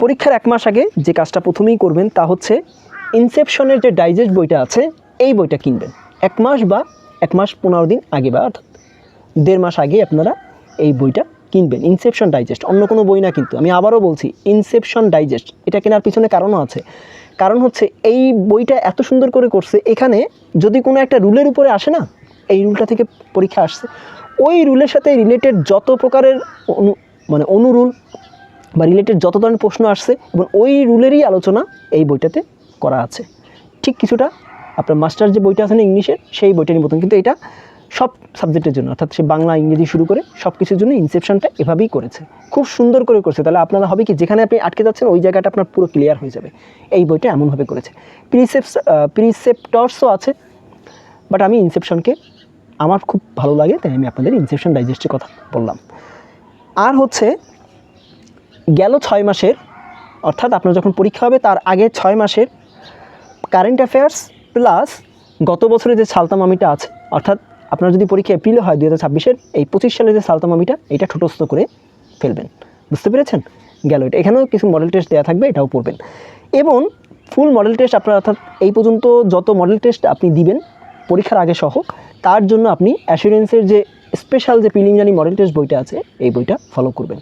পরীক্ষার এক মাস আগে যে কাজটা প্রথমেই করবেন তা হচ্ছে ইনসেপশনের যে ডাইজেস্ট বইটা আছে, এই বইটা কিনবেন। এক মাস বা এক মাস পনেরো দিন আগে বা অর্থাৎ দেড় মাস আগে আপনারা এই বইটা কিনবেন। ইনসেপশন ডাইজেস্ট, অন্য কোনো বই না কিন্তু। আমি আবারও বলছি, ইনসেপশন ডাইজেস্ট। এটা কেনার পিছনে কারণও আছে। কারণ হচ্ছে এই বইটা এত সুন্দর করে করছে, এখানে যদি কোনো একটা রুলের উপরে আসে না, এই রুলটা থেকে পরীক্ষা আসছে, ওই রুলের সাথে রিলেটেড যত প্রকারের মানে অনুরুল বা রিলেটেড যত ধরনের প্রশ্ন আসছে এবং ওই রুলেরই আলোচনা এই বইটাতে করা আছে। ঠিক কিছুটা আপনার মাস্টার যে বইটা আছে না ইংলিশের সেই বইটারই মতন। কিন্তু এটা সব সাবজেক্টের জন্য, অর্থাৎ সে বাংলা, ইংরেজি শুরু করে সব কিছুর জন্য ইনসেপশনটা এভাবেই করেছে। খুব সুন্দর করে করেছে। তাহলে আপনারা হবে কি, যেখানে আপনি আটকে যাচ্ছেন, ওই জায়গাটা আপনার পুরো ক্লিয়ার হয়ে যাবে। এই বইটা এমনভাবে করেছে। প্রিসেপস প্রিসেপ্টরসও আছে বাট আমি ইনসেপশনকে আমার খুব ভালো লাগে, তাই আমি আপনাদের ইনসেপশন ডাইজেস্টের কথা বললাম। আর হচ্ছে গেল ছয় মাসের, অর্থাৎ আপনার যখন পরীক্ষা হবে তার আগে ছয় মাসের কারেন্ট অ্যাফেয়ার্স প্লাস গত বছরে যে সালতামামিটা আছে, অর্থাৎ আপনার যদি পরীক্ষা এপ্রিলে হয় দু হাজার ছাব্বিশের, এই পঁচিশ সালের যে সালতামামিটা, এটা ঠোঁটস্থ করে ফেলবেন। বুঝতে পেরেছেন? গেল এটা। এখানেও কিছু মডেল টেস্ট দেওয়া থাকবে, এটাও পড়বেন। এবং ফুল মডেল টেস্ট আপনার, অর্থাৎ এই পর্যন্ত যত মডেল টেস্ট আপনি দিবেন, পরীক্ষার আগে সহ, তার জন্য আপনি অ্যাসুরেন্সের যে স্পেশাল যে প্রিলিমিনারি মডেল টেস্ট বইটা আছে, এই বইটা ফলো করবেন।